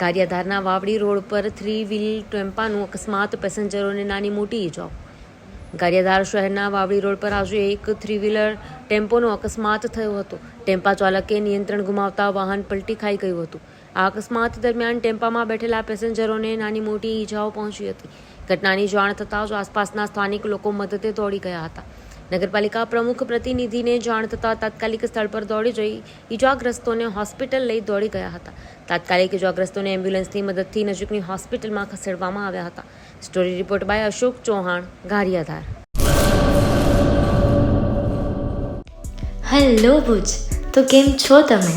ગારિયાધારના Vavdi road પર three wheel ટેમ્પાનું અકસ્માત, પેસેન્જરોને નાની મોટી ઈજાઓ. ગારિયાધાર શહેરના વાવડી રોડ પર આજે એક થ્રી વ્હીલર ટેમ્પોનો અકસ્માત થયો હતો. ટેમ્પા ચાલકે નિયંત્રણ ગુમાવતા વાહન પલટી ખાઈ ગયું હતું. આ અકસ્માત દરમિયાન ટેમ્પામાં બેઠેલા પેસેન્જરોને નાની મોટી ઈજાઓ પહોંચી હતી. ઘટનાની જાણ થતાં જ આસપાસના સ્થાનિક લોકો મદદે દોડી ગયા હતા. નગરપાલિકા પ્રમુખ પ્રતિનિધિને જાણ થતાં તાત્કાલિક સ્થળ પર દોડી જઈ ઇજાગ્રસ્તોને હોસ્પિટલ લઈ દોડી ગયા હતા. તાત્કાલિક ઇજાગ્રસ્તોને એમ્બ્યુલન્સની મદદથી નજીકની હોસ્પિટલમાં ખસેડવામાં આવ્યા હતા. Story report by Ashok Chauhan, Gariyadhar. Hello Bhuj, તો કેમ છો તમે?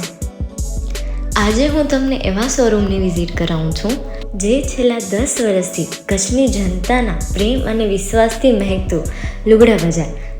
આજે હું તમને એવા શોરૂમની વિઝિટ કરાવું છું, જે છેલ્લા દસ વર્ષથી કચ્છની જનતાના પ્રેમ અને વિશ્વાસથી મહેકતું લુગડા બજાર